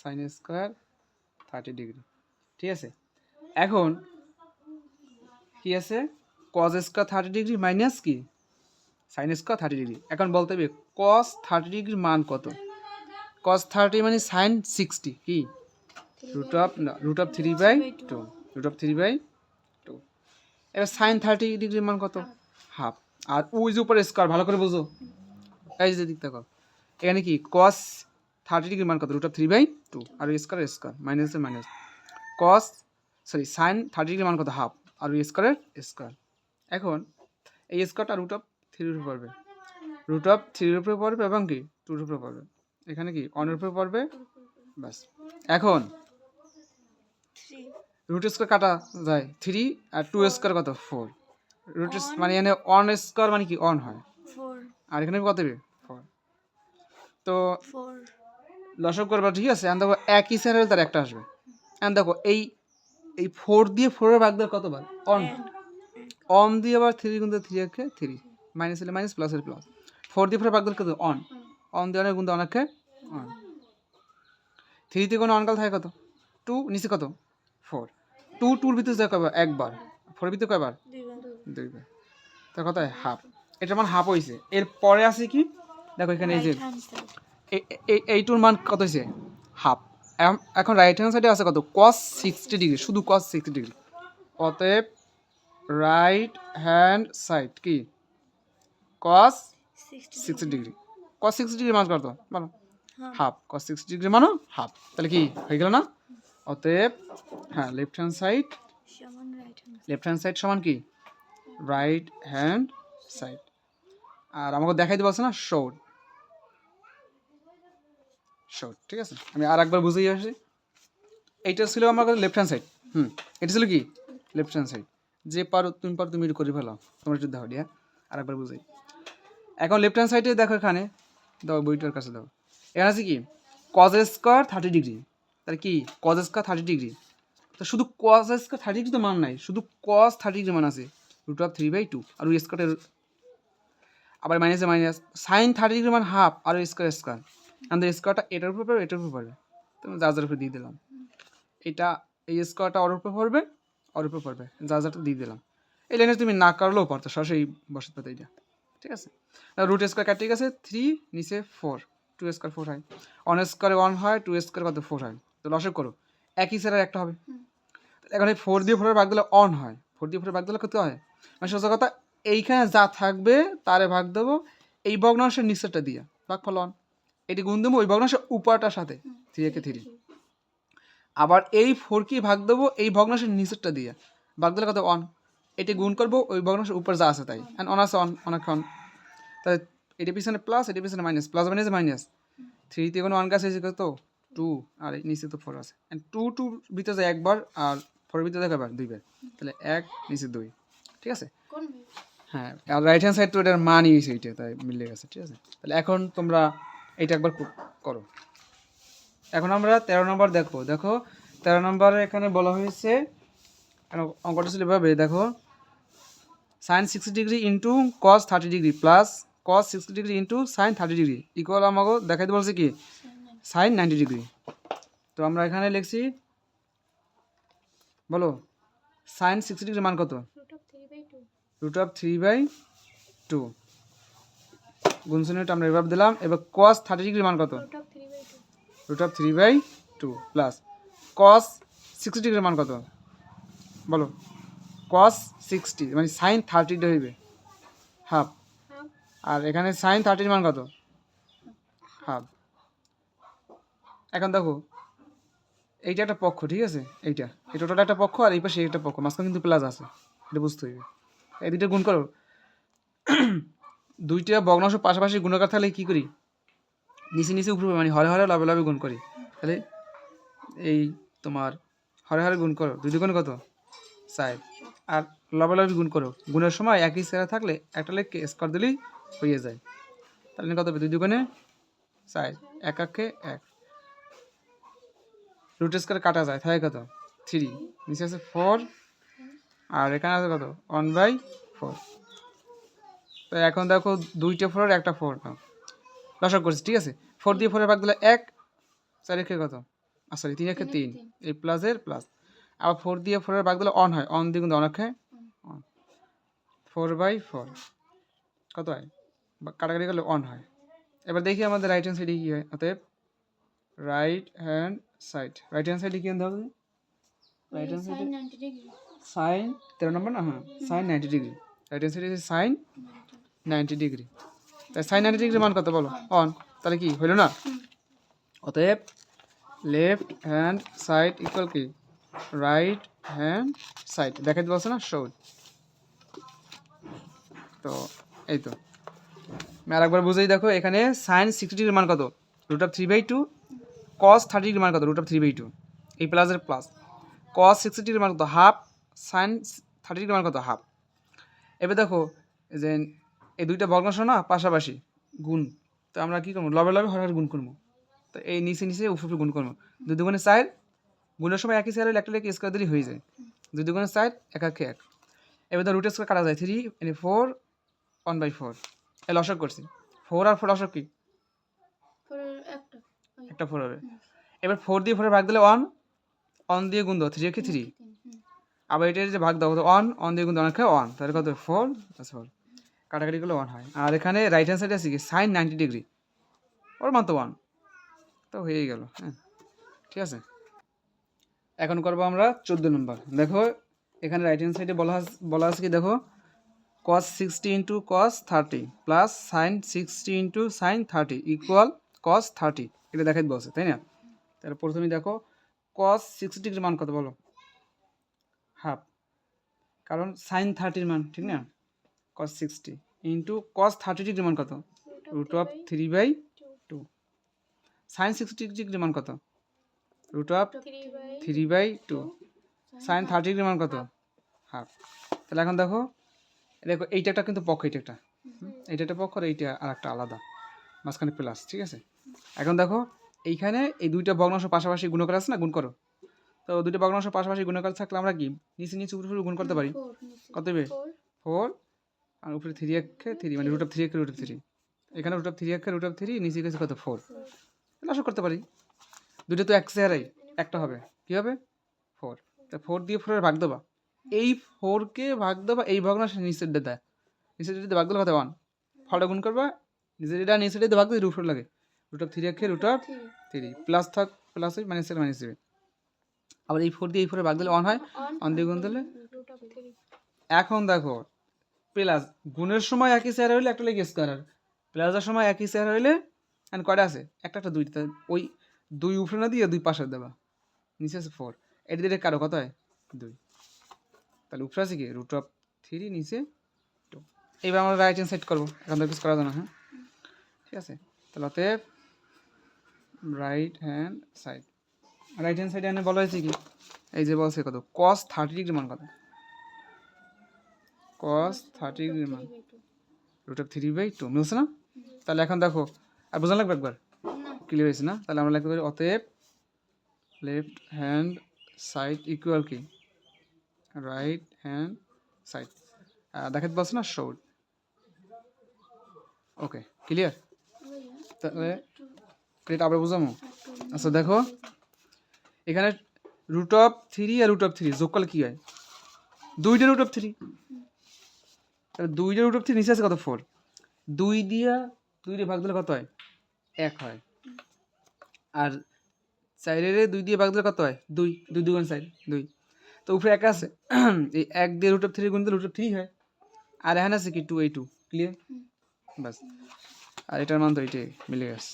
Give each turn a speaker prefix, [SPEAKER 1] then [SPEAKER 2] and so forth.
[SPEAKER 1] Sign square thirty degree ঠিক আছে? এখন কি আছে? Cos square thirty degree minus কি? সাইন স্কোয়ার থার্টি ডিগ্রি এখন বলতে হবে কস থার্টি ডিগ্রির মান কত? কস থার্টি মানে সাইন সিক্সটি কি? Root of root of three by two root of three by two এবার সাইন থার্টি ডিগ্রির মান কত? হাফ আর ওই যে উপরে স্কোয়ার ভালো করে বুঝো। এই যে দিক দেখো এখানে কি? কস থার্টি ডিগ্রির মান কত? Root of three by two R square square minus minus cos sorry sine thirty ডিগ্রির মান কত? হাফ আর স্কোয়ারের স্কোয়ার এখন এই স্কোয়ারটা রুট অফ থ্রির উপরে পড়বে। রুট অফ থ্রির উপরে পড়বে এবং কি? টুর উপরে পড়বে। এখানে কি? অনের উপরে পড়বে? ব্যাস। এখন রুট স্কোয়ার কাটা যায় থ্রি আর টু স্কোয়ার কত? ফোর রুট মানে এখানে অন স্কোয়ার মানে কি? অন হয়। আর এখানে কত ফোর তো লসক করবা ঠিক আছে? এখন দেখো একই স্যার তার একটা আসবে। এখন দেখো এই এই ফোর দিয়ে ফোরের ভাগ? দেওয়ার কতবার অন অন দিয়ে আবার থ্রি গুণতে থ্রি একে থ্রি মাইনাস হলে মাইনাস প্লাস হলে প্লাস ফোর দিয়ে ফোরের ভাগ দেওয়ার কত? অন অন দিয়ে অনেক গুণতে অনেককে অন থ্রিতে কোনো অনকাল থাকে কত? টু নিচে কত? ফোর টু টুর ভিতরে যায় কয়বার? একবার। ফোরের ভিতরে কয়বার?
[SPEAKER 2] দুইবার।
[SPEAKER 1] তার কথা হাফ এটা মান হাফ হয়েছে এর পরে আছে কি? দেখো এখানে এই যে এইটুর মান কত হয়েছে হাফ। এখন রাইট হ্যান্ড সাইডে আছে কত? কস সিক্সটি ডিগ্রি শুধু কস সিক্সটি ডিগ্রি অতএব রাইট হ্যান্ড সাইড কি? Cos
[SPEAKER 2] sixty
[SPEAKER 1] degree cos sixty degree মান কত? বলো।
[SPEAKER 2] হ্যাঁ।
[SPEAKER 1] হাফ। কস সিক্সটি ডিগ্রি মানো হাফ। তাহলে কি হয়ে গেল না? অতএব হ্যাঁ left hand side left hand side সমান কি? রাইট হ্যান্ড সাইড আর আমাকে দেখাই দিতে বলছে না? শোড শোড ঠিক আছে। আমি আর একবার বুঝিয়ে আসি। এইটা ছিল আমার কাছে লেফট হ্যান্ড সাইড হুম, এটা ছিল কি? লেফট হ্যান্ড সাইড যে পারো, তুমি পারো, তুমি করে ফেলো তোমার একটু দাও, দিয়া। আর একবার বুঝাই। এখন লেফট হ্যান্ড সাইডে দেখো এখানে। দাও, বইটার কাছে দাও। এখানে আছে কি? কজ স্কোয়ার থার্টি ডিগ্রি তাহলে কি? কজ স্কোয়ার থার্টি ডিগ্রি তো শুধু কস স্কোয়ার থার্টি ডিগ্রি তো মান নাই। শুধু কজ থার্টি ডিগ্রি মান আছে। Root of three by two আর ওই স্কোয়ারের আবার মাইনাসে মাইনাস সাইন থার্টি ডিগ্রি মান হাফ আর স্কোয়ার স্কোয়ার আমাদের স্কোয়ারটা এটার উপর পড়বে এটার উপর পড়বে। যা যার উপরে দিয়ে দিলাম। এটা এই স্কোয়ারটা ওর উপর পড়বে ওর উপর পড়বে। যা যারটা দিয়ে দিলাম। এই লাইনে তুমি না কাটলেও পারতো সরাসরি বসত পাতে এটা ঠিক আছে? রুট স্কোয়ার কাটে গেছে থ্রি নিচে ফোর টু স্কোয়ার ফোর হয়। অন স্কোয়ারে ওয়ান হয় টু স্কোয়ার কত ফোর হয়। তো লসক করো। একই স্যারের একটা হবে। এখন এই ফোর দিয়ে ফোরের ভাগ দিলে অন হয়। ফোর দিয়ে ফোরের ভাগ দিলে কত হয়? মানে সোজা কথা এইখানে যা থাকবে তারে ভাগ দেবো। এই ভগ্নাংশের নিচেরটা দিয়ে। ভাগ ফল অন এটি গুণ দেবো ওই ভগ্নাংশের উপরটার সাথে থ্রি একে থ্রি আবার এই ফোর কি ভাগ দেবো? এই ভগ্নাংশের নিচেরটা দিয়ে। ভাগ দিলে কত? অন এটি গুণ করব ওই ভগ্নাংশের উপর যা আছে তাই। অ্যান্ড অন আছে অন অনেকক্ষণ তাহলে এটি পিছনে প্লাস এটি পিছনে মাইনাস প্লাস মাইনাস মাইনাস থ্রিতে কোনো ওয়ান গাছ হয়েছে কত? টু আর নিচে তো ফোর আছে। অ্যান্ড টু টু ভিতরে যায় একবার আর ফোরের ভিতরে একবার দুইবার। তাহলে এক নিচে দুই। ঠিক আছে? হ্যাঁ আর রাইট হ্যান্ড সাইড তো এটার মানই হয়েছে তাই মিলে গেছে ঠিক আছে? তাহলে এখন তোমরা এইটা একবার করো। এখন আমরা তেরো নম্বর দেখো দেখো তেরো নম্বরে এখানে বলা হয়েছে অঙ্কটা ছিল এভাবে দেখো sine sixty degree into cos thirty degree plus cos sixty degree into sine thirty degree equal আমাকে দেখাইতে বলছে কি? সাইন নাইনটি ডিগ্রি তো আমরা এখানে লিখছি বলো সাইন সিক্সটি ডিগ্রি মান কত?
[SPEAKER 2] Root of three by two
[SPEAKER 1] root of three by two গুণশূন্যটা আমরা এভাবে দিলাম। এবার কস থার্টি ডিগ্রি মান কত?
[SPEAKER 2] Root of three by two
[SPEAKER 1] plus cos sixty degree মান কত? বলো। কস সিক্সটি মানে সাইন থার্টি থার্টিটা হইবে। হাফ আর এখানে সাইন থার্টির মান কত? হাফ এখন দেখো এইটা একটা পক্ষ ঠিক আছে? এইটা। এই টোটাল একটা পক্ষ আর এই পাশে একটা পক্ষ। মাঝখানে কিন্তু প্লাস আছে। এটা বুঝতে হইবে। এই দুইটা গুণ করো। দুইটা ভগ্নাংশ পাশাপাশি গুণাকার থাকলে কি করি? নিচে নিচে উপরে মানে হরে হরে, লাভে লাভে গুণ করি। তাহলে এই তোমার হরে হরে গুণ করো। দুই দুগুণ কত? সাইড আর লবে লবে গুণ করো। গুণের সময় একই সেরা থাকলে একটা লেখকে স্কোয়ার দিলেই হয়ে যায়। তাহলে কত হবে? দুই দুগুণে সাইড এক একে এক। রুট স্কোয়ার কাটা যায়। থাকে কত? থ্রি নিচে আছে ফোর আর এখানে আছে কত? ওয়ান বাই ফোর তো এখন দেখো দুইটা ফোর আর একটা ফোর নাও। দশক করছি ঠিক আছে? ফোর দিয়ে ফোরের ভাগ দিলে এক চার একে কত? সরি তিন একে
[SPEAKER 2] তিন।
[SPEAKER 1] এই প্লাসের প্লাস আবার ফোর দিয়ে ফোরের ভাগ দিলে অন হয়। অন দিয়ে কিন্তু অনেক হয়। অন ফোর বাই ফোর কত হয়? কাটাকাটি করলে অন হয়। এবার দেখি আমাদের রাইট হ্যান্ড সাইডে কী হয়। অতএব right hand side right hand সাইডে কী আনতে হবে? রাইট হ্যান্ড সাইডে
[SPEAKER 2] সাইন
[SPEAKER 1] তেরো নম্বর না? হ্যাঁ sine ninety degree right hand সাইডে সাইন নাইনটি ডিগ্রি। তাই সাইন নাইনটি ডিগ্রি মান কত বলো? অন। তাহলে কি? হইল না? অতএব লেফট হ্যান্ড সাইড ইকুয়াল কি? Right hand side. দেখাতে বলছে না? শোড তো এই তো। আমি আরেকবার বুঝেই, দেখো, এখানে সাইন সিক্সটি ডিগ্রির মান কত? Root of three by two. Cos thirty ডিগ্রির মান কত? Root of three by two. এই প্লাসের প্লাস কস সিক্সটি ডিগ্রির মান কত? হাফ। সাইন থার্টি ডিগ্রির মান কত? হাফ। এবার দেখো যে এই দুইটা ভগ্নাংশ না পাশাপাশি গুণ। তো আমরা কী করব? লবে লবে হরে হরে গুণ করব। তো এই নিচে নিচে উপরে গুণ করব। দুই দুগুণে চার গুণের সময় একই হলে একটা লেখে স্কোয়ার দিলেই হয়ে যায়? দুই দুগুণে চার এক একে এক। এবার তো রুটের স্কোয়ার কাটা যায়। থ্রি এনে ফোর ওয়ান বাই ফোর এই লসক করছি। ফোর আর ফোর লসক কি?
[SPEAKER 2] একটা।
[SPEAKER 1] একটা ফোর হবে। এবার ফোর দিয়ে ফোরের ভাগ দিলে ওয়ান অন দিয়ে গুণ দাও। থ্রি একে থ্রি আবার এটার যে ভাগ দাও ওয়ান অন দিয়ে গুণ অনেক ওয়ান তাহলে কত ফোর প্লাস ফোর কাটাকাটিগুলো ওয়ান হয়। আর এখানে রাইট হ্যান্ড সাইডে আছে কি? সাইন নাইনটি ডিগ্রি ওর মান তো ওয়ান তো হয়েই গেল হ্যাঁ। ঠিক আছে? এখন করব আমরা চোদ্দ নম্বর দেখো, এখানে রাইট হ্যান্ড সাইডে বলা বলা আছে কি? দেখো cos sixty into cos thirty plus sine sixty into sine thirty equal cos thirty এটা দেখাই বলছে তাই না? তাহলে প্রথমে দেখো কস সিক্সটি ডিগ্রির মান কত বলো? হাফ কারণ সাইন থার্টির মান, ঠিক না? Cos sixty into cos thirty degree মান কত? Root of three by two sine sixty degree মান কত? Root of
[SPEAKER 2] three by
[SPEAKER 1] two sine thirty degree মান কত? হাফ তাহলে এখন দেখো দেখো এইটা একটা কিন্তু পক্ষ এইটা একটা। এইটা একটা পক্ষ আর এইটা আর একটা আলাদা। মাঝখানে প্লাস ঠিক আছে? এখন দেখো এইখানে এই দুইটা ভগ্নাংশ পাশাপাশি গুণকার আছে না? গুণ করো। তো দুইটা ভগ্নাংশ পাশাপাশি গুণকার থাকলে আমরা কি? নিচে নিচে উপরে গুণ করতে পারি। কত হবে?
[SPEAKER 2] ফোর
[SPEAKER 1] আর উপরে থ্রি একে থ্রি মানে রুট অফ থ্রি একে রুট অফ থ্রি এখানে রুট অফ থ্রি একে রুট অফ থ্রি নিচে গেছে কত? ফোর তাহলে আশা করতে পারি। দুটো তো এক চেহারাই একটা হবে। কী হবে? ফোর তা ফোর দিয়ে ফোরের ভাগ দেবা। এই ফোরকে ভাগ দেবা এই ভগ্নাংশ নিচের দেয়। নিচের ডেতে ভাগ দিলে কত? ওয়ান ফলটা গুণ করবা নিচের ডেটা নিচের ডেতে ভাগ দিয়ে রুট ফোর লাগে। রুট অফ থ্রি একে রুট অফ
[SPEAKER 2] থ্রি
[SPEAKER 1] প্লাস থাক প্লাস ওই মাইনাস মাইনাস দেবে। আবার এই ফোর দিয়ে এই ফোরে ভাগ দিলে ওয়ান হয়।
[SPEAKER 2] অন
[SPEAKER 1] দিয়ে গুণ দিলে এখন দেখো প্লাস গুণের সময় একই চেহারা হইলে একটা লেগে স্কোয়ার প্লাসের সময় একই চেহারা হইলে অ্যান্ড কয়টা আছে? একটা একটা, দুইটা ওই দুই উপরে না দিয়ে দুই পাশে দেবা। নিচে আছে ফোর এটা দিয়ে কারও কত হয়? দুই। তাহলে উপরে আছে কি? রুট অফ থ্রি নিচে টু এইবার আমরা রাইট হ্যান্ড সাইড করব। এখন তো কিছু করা যায় না হ্যাঁ? ঠিক আছে? তাহলে অতএব right hand side right hand সাইডে এনে বলা হয়েছে কি? এই যে বলছে কত? কস থার্টি ডিগ্রি মান কত? কস থার্টি মান। Root of three by two মিলছে না? তাহলে এখন দেখো, আর বোঝা লাগবে একবার? ক্লিয়ার হয়েছে না? তাহলে আমরা লিখতে পারি অতএব লেফট হ্যান্ড সাইড ইকুয়াল কি? রাইট হ্যান্ড সাইড দেখাতে পারছ না? শোড ওকে ক্লিয়ার তাহলে এটা আবার বুঝামো? আচ্ছা দেখো। এখানে রুট অফ থ্রি আর রুট অফ থ্রি যোগ কী হয়? দুইটা রুট অফ থ্রি তাহলে দুইটা রুট অফ থ্রি নিচে আছে কত? ফোর দুই দিয়া দুই দিয়ে ভাগ দিলে কত হয়? এক হয়। আর চাইরের দুই দিয়ে ভাগ দিলে কত হয়? দুই। দুই দুগুণ চার দুই। তো উপরে এক আছে। এই এক দিয়ে রুট অফ থ্রি গুণ দিলে রুট অফ থ্রি হয়। আর এখানে আছে কি? টু এই টু ক্লিয়ার বাস। আর এটার মান তো এইটাই মিলে গেছে।